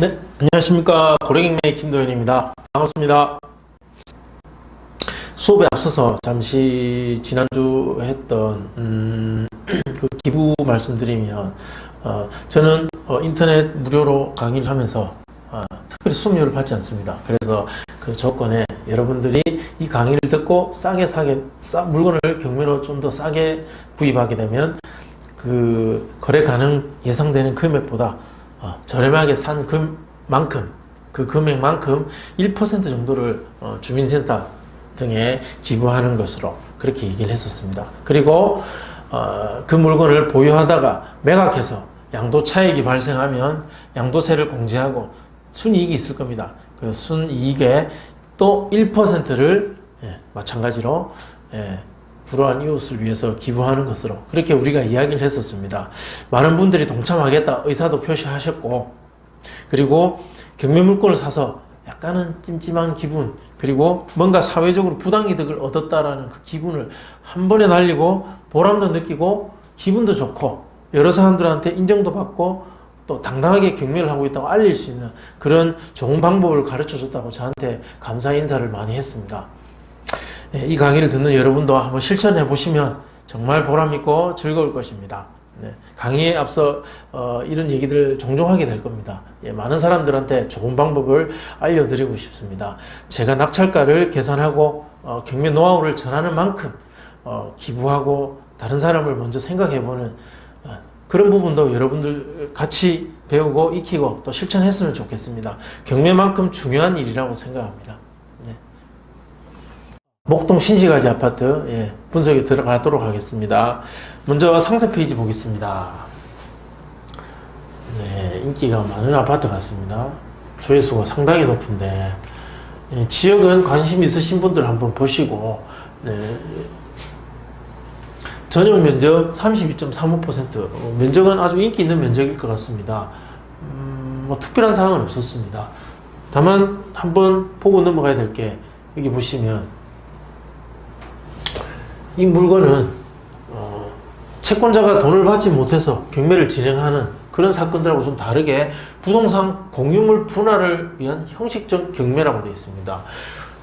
네, 안녕하십니까. 고래경매의 김도현입니다. 반갑습니다. 수업에 앞서서 잠시 지난주 했던 음, 그 기부 말씀드리면 어, 저는 어, 인터넷 무료로 강의를 하면서 어, 특별히 수업료를 받지 않습니다. 그래서 그 조건에 여러분들이 이 강의를 듣고 싸게 사게 싸, 물건을 경매로 좀 더 싸게 구입하게 되면 그 거래 가능 예상되는 금액보다 어, 저렴하게 산 금만큼 그 금액만큼 1% 정도를 어, 주민센터 등에 기부하는 것으로 그렇게 얘기를 했었습니다. 그리고 어, 그 물건을 보유하다가 매각해서 양도 차익이 발생하면 양도세를 공제하고 순이익이 있을 겁니다. 그 순이익의 또 1%를 예, 마찬가지로 예, 불우한 이웃을 위해서 기부하는 것으로 그렇게 우리가 이야기를 했었습니다. 많은 분들이 동참하겠다 의사도 표시하셨고 그리고 경매 물건을 사서 약간은 찜찜한 기분 그리고 뭔가 사회적으로 부당이득을 얻었다라는 그 기분을 한 번에 날리고 보람도 느끼고 기분도 좋고 여러 사람들한테 인정도 받고 또 당당하게 경매를 하고 있다고 알릴 수 있는 그런 좋은 방법을 가르쳐 줬다고 저한테 감사 인사를 많이 했습니다. 예, 이 강의를 듣는 여러분도 한번 실천해 보시면 정말 보람있고 즐거울 것입니다. 네, 강의에 앞서 어, 이런 얘기들 종종 하게 될 겁니다. 예, 많은 사람들한테 좋은 방법을 알려드리고 싶습니다. 제가 낙찰가를 계산하고 어, 경매 노하우를 전하는 만큼 어, 기부하고 다른 사람을 먼저 생각해보는 어, 그런 부분도 여러분들 같이 배우고 익히고 또 실천했으면 좋겠습니다. 경매만큼 중요한 일이라고 생각합니다. 네. 목동 신시가지 아파트 예, 분석에 들어가도록 하겠습니다. 먼저 상세 페이지 보겠습니다. 네, 인기가 많은 아파트 같습니다. 조회수가 상당히 높은데 예, 지역은 관심 있으신 분들 한번 보시고 네, 전용 면적 32.35% 어, 면적은 아주 인기 있는 면적일 것 같습니다. 음, 뭐 특별한 사항은 없었습니다. 다만 한번 보고 넘어가야 될 게 여기 보시면 이 물건은 어, 채권자가 돈을 받지 못해서 경매를 진행하는 그런 사건들하고 좀 다르게 부동산 공유물 분할을 위한 형식적 경매라고 되어 있습니다.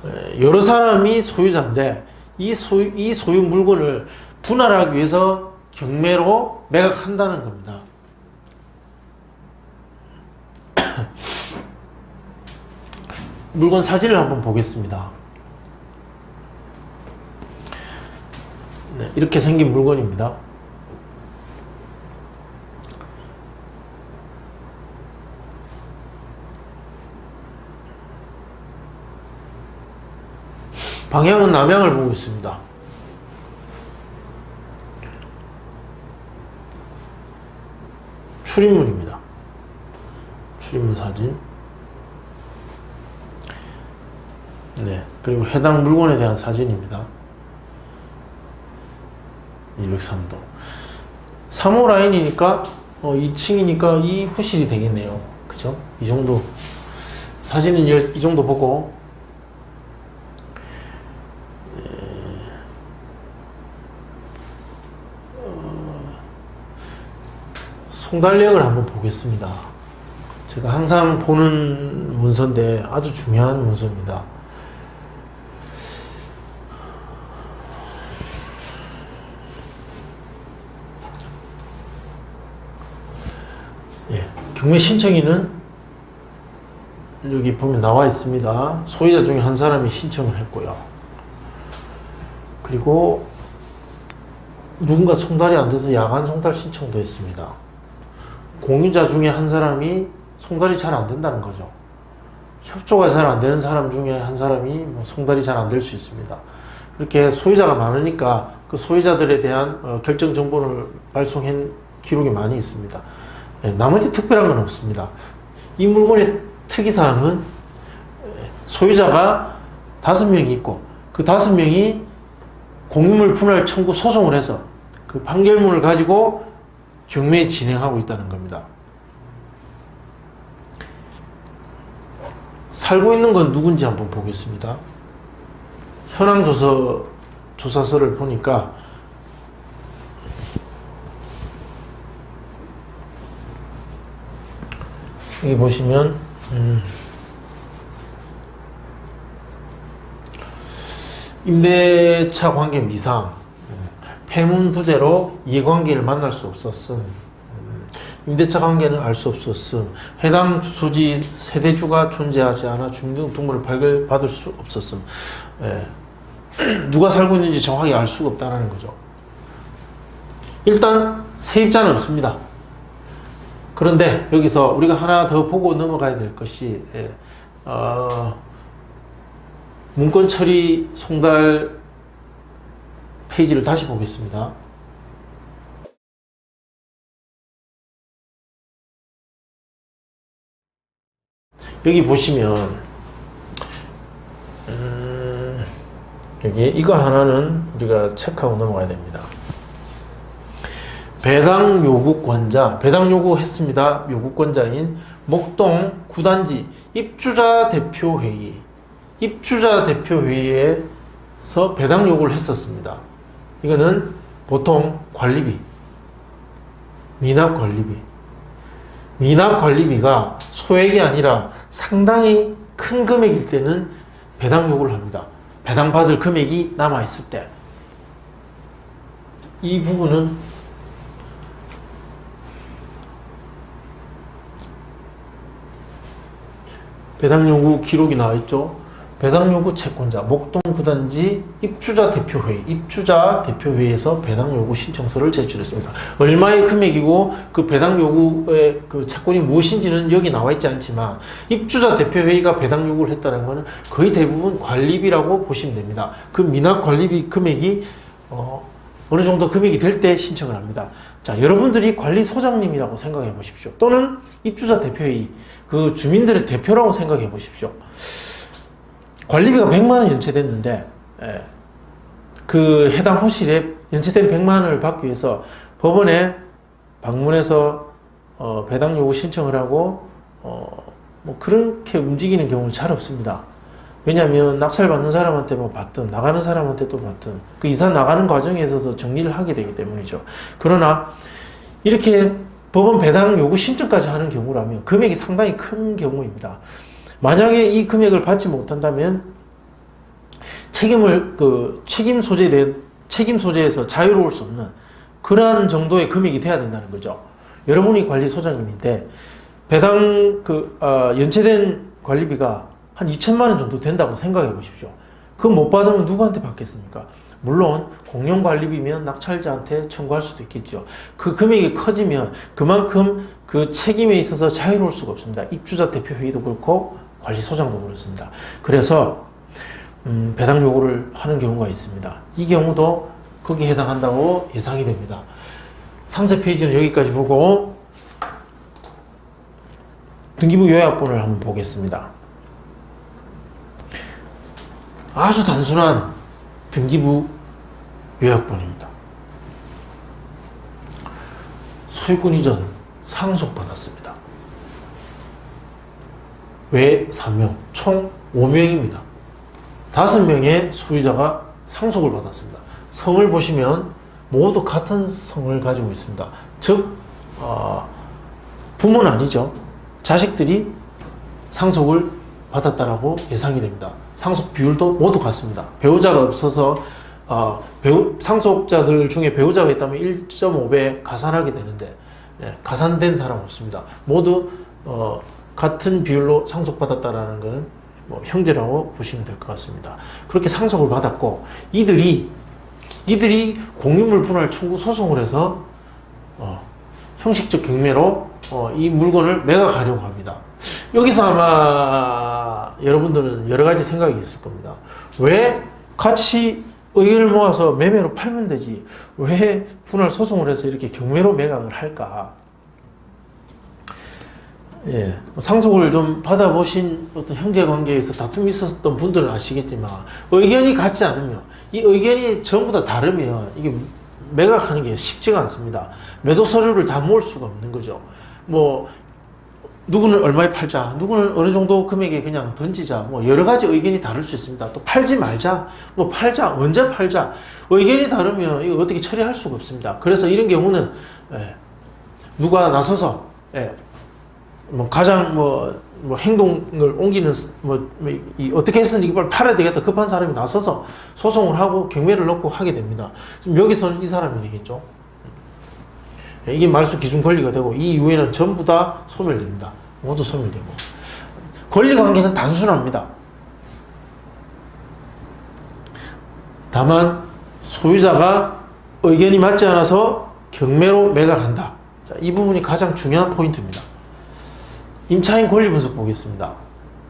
에, 여러 사람이 소유자인데 이 소유, 이 소유 물건을 분할하기 위해서 경매로 매각한다는 겁니다. 물건 사진을 한번 보겠습니다. 네, 이렇게 생긴 물건입니다. 방향은 남향을 보고 있습니다. 출입문입니다. 출입문 사진. 네. 그리고 해당 물건에 대한 사진입니다. 203도. 3호 라인이니까, 어, 2층이니까 이 호실이 되겠네요. 그죠? 이 정도. 사진은 이, 이 정도 보고, 송달역을 한번 보겠습니다. 제가 항상 보는 문서인데 아주 중요한 문서입니다. 예, 경매 신청인은 여기 보면 나와 있습니다. 소유자 중에 한 사람이 신청을 했고요. 그리고 누군가 송달이 안 돼서 야간 송달 신청도 했습니다. 공유자 중에 한 사람이 송달이 잘 안 된다는 거죠. 협조가 잘 안 되는 사람 중에 한 사람이 뭐 송달이 잘 안 될 수 있습니다. 이렇게 소유자가 많으니까 그 소유자들에 대한 어, 결정 정보를 발송한 기록이 많이 있습니다. 예, 나머지 특별한 건 없습니다. 이 물건의 특이사항은 예, 소유자가 다섯 명이 있고 그 다섯 명이 공유물 분할 청구 소송을 해서 그 판결문을 가지고 경매 진행하고 있다는 겁니다. 살고 있는 건 누군지 한번 보겠습니다. 현황 조서 조사서를 보니까 여기 보시면 음, 임대차 관계 미상 음, 폐문 부재로 이해관계를 만날 수 없었음. 음, 임대차 관계는 알 수 없었음. 해당 주소지 세대주가 존재하지 않아 주민등록등본을 발급받을 수 없었음. 예. 누가 살고 있는지 정확히 알 수가 없다는 거죠. 일단 세입자는 없습니다 그런데 여기서 우리가 하나 더 보고 넘어가야 될 것이 예, 어, 문건 처리 송달 페이지를 다시 보겠습니다. 여기 보시면 음, 여기 이거 하나는 우리가 체크하고 넘어가야 됩니다. 배당 요구권자, 배당 요구했습니다. 요구권자인 목동 구단지 입주자 대표 회의, 입주자 대표 회의에서 배당 요구를 했었습니다. 이거는 보통 관리비, 미납 관리비, 미납 관리비가 소액이 아니라 상당히 큰 금액일 때는 배당 요구를 합니다. 배당 받을 금액이 남아 있을 때. 이 부분은 배당 요구 기록이 나와 있죠. 배당 요구 채권자 목동 구단지 입주자 대표회의 입주자 대표회의에서 배당 요구 신청서를 제출했습니다. 얼마의 금액이고 그 배당 요구의 그 채권이 무엇인지는 여기 나와 있지 않지만 입주자 대표회의가 배당 요구를 했다는 것은 거의 대부분 관리비라고 보시면 됩니다. 그 미납 관리비 금액이 어, 어느 정도 금액이 될 때 신청을 합니다. 자, 여러분들이 관리소장님이라고 생각해 보십시오. 또는 입주자 대표회의, 그 주민들의 대표라고 생각해 보십시오. 관리비가 100만 원 연체됐는데, 예, 그 해당 호실에 연체된 100만 원을 받기 위해서 법원에 방문해서 어, 배당 요구 신청을 하고 어, 뭐 그렇게 움직이는 경우는 잘 없습니다. 왜냐하면 낙찰 받는 사람한테 뭐 받든 나가는 사람한테 또 받든 그 이사 나가는 과정에 있어서 정리를 하게 되기 때문이죠. 그러나 이렇게 법원 배당 요구 신청까지 하는 경우라면 금액이 상당히 큰 경우입니다. 만약에 이 금액을 받지 못한다면 책임을 그 책임 대한 책임 소재에서 자유로울 수 없는 그러한 정도의 금액이 돼야 된다는 거죠. 여러분이 관리 소장님인데 배당 그 어, 연체된 관리비가 한 2천만 원 정도 된다고 생각해 보십시오. 그거 못 받으면 누구한테 받겠습니까? 물론 공용 관리비면 낙찰자한테 청구할 수도 있겠죠. 그 금액이 커지면 그만큼 그 책임에 있어서 자유로울 수가 없습니다. 입주자 대표 회의도 그렇고 관리소장도 그렇습니다. 그래서 음, 배당 요구를 하는 경우가 있습니다. 이 경우도 거기에 해당한다고 예상이 됩니다. 상세 페이지는 여기까지 보고 등기부 요약본을 한번 보겠습니다. 아주 단순한 등기부 요약본입니다. 소유권 이전 상속받았습니다. 외 3명, 총 5명입니다. 5명의 소유자가 상속을 받았습니다. 성을 보시면 모두 같은 성을 가지고 있습니다. 즉, 어, 부모는 아니죠. 자식들이 상속을 받았다라고 예상이 됩니다. 상속 비율도 모두 같습니다. 배우자가 없어서 어, 배우, 상속자들 중에 배우자가 있다면 1.5배 가산하게 되는데 예, 가산된 사람 없습니다. 모두 어, 같은 비율로 상속받았다라는 것은 뭐 형제라고 보시면 될 것 같습니다. 그렇게 상속을 받았고 이들이 이들이 공유물 분할 청구 소송을 해서 어, 형식적 경매로 어, 이 물건을 매각하려고 합니다. 여기서 아마 여러분들은 여러 가지 생각이 있을 겁니다. 왜 같이 의견을 모아서 매매로 팔면 되지? 왜 분할 소송을 해서 이렇게 경매로 매각을 할까? 예, 상속을 좀 받아보신 어떤 형제 관계에서 다툼이 있었던 분들은 아시겠지만 의견이 같지 않으면 이 의견이 전부 다 다르면 이게 매각하는 게 쉽지가 않습니다. 매도 서류를 다 모을 수가 없는 거죠. 뭐 누구는 얼마에 팔자, 누구는 어느 정도 금액에 그냥 던지자, 뭐 여러 가지 의견이 다를 수 있습니다. 또 팔지 말자, 뭐 팔자, 언제 팔자, 의견이 다르면 이거 어떻게 처리할 수가 없습니다. 그래서 이런 경우는 예, 누가 나서서 예, 뭐 가장 뭐, 뭐 행동을 옮기는 스- 뭐, 뭐 이, 어떻게 했으니 이걸 팔아야 되겠다 급한 사람이 나서서 소송을 하고 경매를 넣고 하게 됩니다. 지금 여기서는 이 사람이 되겠죠. 예, 이게 말소 기준 권리가 되고 이 이후에는 전부 다 소멸됩니다. 모두 소멸되고 권리 관계는 단순합니다. 다만 소유자가 의견이 맞지 않아서 경매로 매각한다. 자, 이 부분이 가장 중요한 포인트입니다. 임차인 권리 분석 보겠습니다.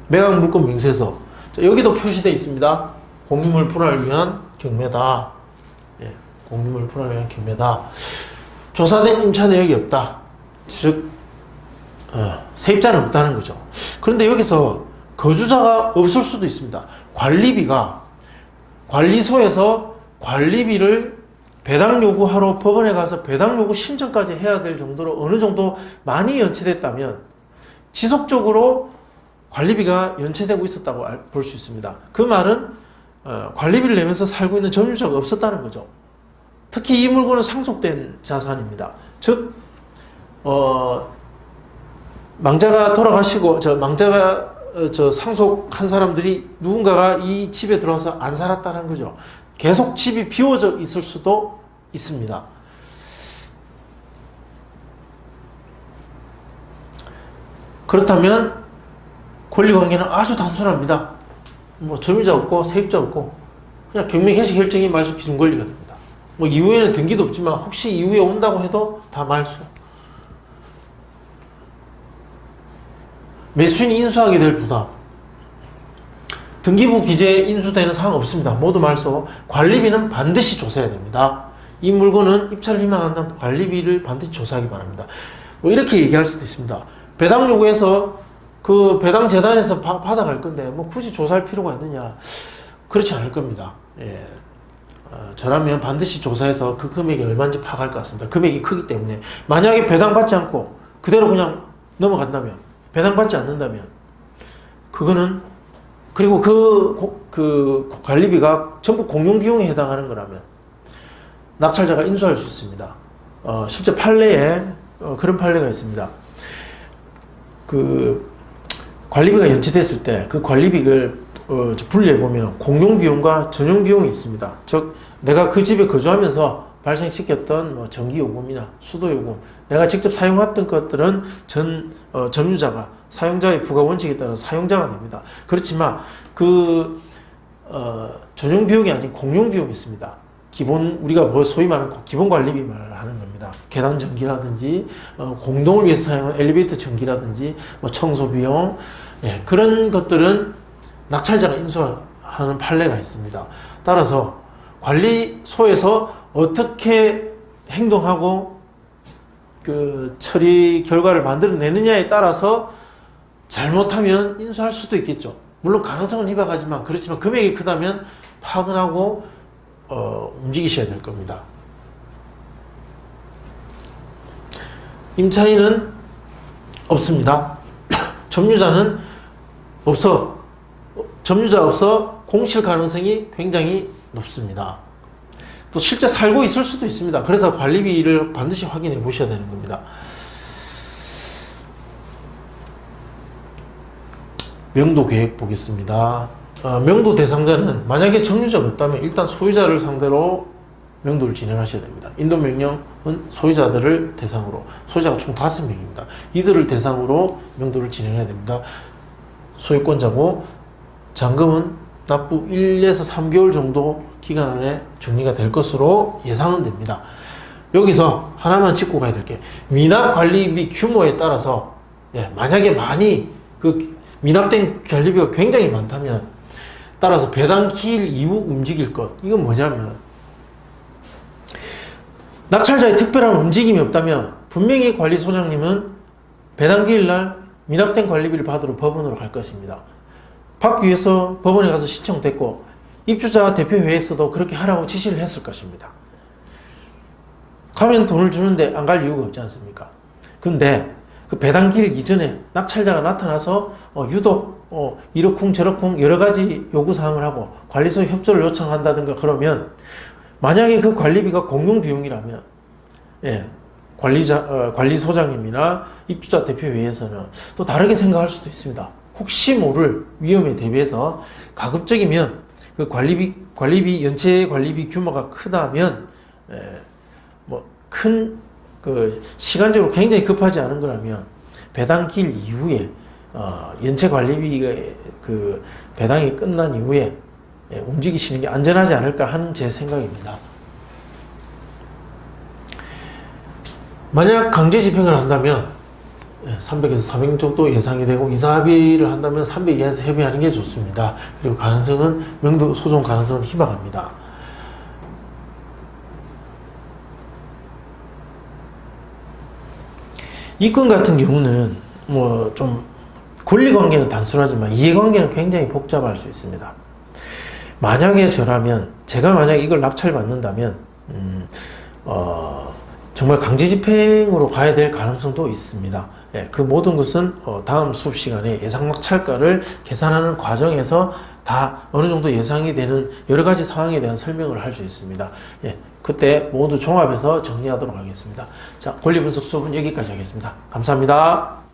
매각 물건 명세서 자, 여기도 표시되어 있습니다. 공유물 분할을 위한 경매다. 예, 공유물 분할을 위한 경매다. 조사된 임차 내역이 없다. 즉 어, 세입자는 없다는 거죠. 그런데 여기서 거주자가 없을 수도 있습니다. 관리비가 관리소에서 관리비를 배당 요구하러 법원에 가서 배당 요구 신청까지 해야 될 정도로 어느 정도 많이 연체됐다면 지속적으로 관리비가 연체되고 있었다고 볼 수 있습니다. 그 말은 어, 관리비를 내면서 살고 있는 점유자가 없었다는 거죠. 특히 이 물건은 상속된 자산입니다. 즉, 어, 망자가 돌아가시고 저 망자가 어, 저 상속한 사람들이 누군가가 이 집에 들어와서 안 살았다는 거죠. 계속 집이 비워져 있을 수도 있습니다. 그렇다면 권리 관계는 아주 단순합니다. 뭐 점유자 없고 세입자 없고 그냥 경매 개시 결정이 말소 기준 권리가 됩니다. 뭐 이후에는 등기도 없지만 혹시 이후에 온다고 해도 다 말소. 매수인이 인수하게 될 부담. 등기부 기재에 인수되는 사항 없습니다. 모두 말소. 관리비는 반드시 조사해야 됩니다. 이 물건은 입찰을 희망한다면 관리비를 반드시 조사하기 바랍니다. 뭐 이렇게 얘기할 수도 있습니다. 배당 요구해서 그 배당 재단에서 바- 받아갈 건데 뭐 굳이 조사할 필요가 있느냐? 그렇지 않을 겁니다. 예. 어, 저라면 반드시 조사해서 그 금액이 얼마인지 파악할 것 같습니다. 금액이 크기 때문에 만약에 배당 받지 않고 그대로 그냥 넘어간다면 배당 받지 않는다면 그거는 그리고 그, 고- 그 관리비가 전부 공용 비용에 해당하는 거라면 낙찰자가 인수할 수 있습니다. 어, 실제 판례에 어, 그런 판례가 있습니다. 그 관리비가 연체됐을 때 그 관리비를 어, 분리해 보면 공용 비용과 전용 비용이 있습니다. 즉 내가 그 집에 거주하면서 발생시켰던 뭐 전기 요금이나 수도 요금, 내가 직접 사용했던 것들은 전 어, 점유자가 사용자의 부가 원칙에 따라 사용자가 됩니다. 그렇지만 그 어, 전용 비용이 아닌 공용 비용이 있습니다. 기본 우리가 뭐 소위 말하는 기본 관리비 말을 하는 겁니다. 계단 전기라든지 어, 공동을 위해서 사용하는 엘리베이터 전기라든지 뭐 청소 비용 예, 그런 것들은 낙찰자가 인수하는 판례가 있습니다. 따라서 관리소에서 어떻게 행동하고 그 처리 결과를 만들어내느냐에 따라서 잘못하면 인수할 수도 있겠죠. 물론 가능성은 희박하지만 그렇지만 금액이 크다면 파악을 하고 어, 움직이셔야 될 겁니다. 임차인은 없습니다. 점유자는 없어. 점유자 없어 공실 가능성이 굉장히 높습니다. 또 실제 살고 있을 수도 있습니다. 그래서 관리비를 반드시 확인해 보셔야 되는 겁니다. 명도 계획 보겠습니다. 어, 명도 대상자는 만약에 점유자가 없다면 일단 소유자를 상대로 명도를 진행하셔야 됩니다. 인도 명령은 소유자들을 대상으로 소유자가 총 다섯 명입니다. 이들을 대상으로 명도를 진행해야 됩니다. 소유권자고 잔금은 납부 1에서 3개월 정도 기간 안에 정리가 될 것으로 예상은 됩니다. 여기서 하나만 짚고 가야 될 게 미납 관리비 규모에 따라서 예, 만약에 많이 그 미납된 관리비가 굉장히 많다면 따라서 배당 기일 이후 움직일 것 이건 뭐냐면 낙찰자의 특별한 움직임이 없다면 분명히 관리소장님은 배당 기일 날 미납된 관리비를 받으러 법원으로 갈 것입니다. 받기 위해서 법원에 가서 신청됐고 입주자 대표회에서도 그렇게 하라고 지시를 했을 것입니다. 가면 돈을 주는데 안 갈 이유가 없지 않습니까? 근데 그 배당길 이전에 낙찰자가 나타나서 어, 유독 어, 이러쿵 저러쿵 여러 가지 요구 사항을 하고 관리소 협조를 요청한다든가 그러면 만약에 그 관리비가 공용 비용이라면 예, 관리자 어, 관리소장님이나 입주자 대표회에서는 또 다르게 생각할 수도 있습니다. 혹시 모를 위험에 대비해서 가급적이면 그 관리비 관리비 연체 관리비 규모가 크다면 뭐큰 그 시간적으로 굉장히 급하지 않은 거라면 배당길 이후에 어, 연체 관리비가 그 배당이 끝난 이후에 예, 움직이시는 게 안전하지 않을까 하는 제 생각입니다. 만약 강제 집행을 한다면 300에서 400 정도 예상이 되고 이사 합의를 한다면 300 이하에서 협의하는 게 좋습니다. 그리고 가능성은 명도 소송 가능성은 희박합니다. 이 건 같은 경우는 뭐 좀 권리 관계는 단순하지만 이해 관계는 굉장히 복잡할 수 있습니다. 만약에 저라면 제가 만약 이걸 납찰 받는다면 음, 어, 정말 강제 집행으로 가야 될 가능성도 있습니다. 예, 그 모든 것은 어, 다음 수업 시간에 예상 낙찰가를 계산하는 과정에서 다 어느 정도 예상이 되는 여러 가지 상황에 대한 설명을 할 수 있습니다. 예, 그때 모두 종합해서 정리하도록 하겠습니다. 자, 권리 분석 수업은 여기까지 하겠습니다. 감사합니다.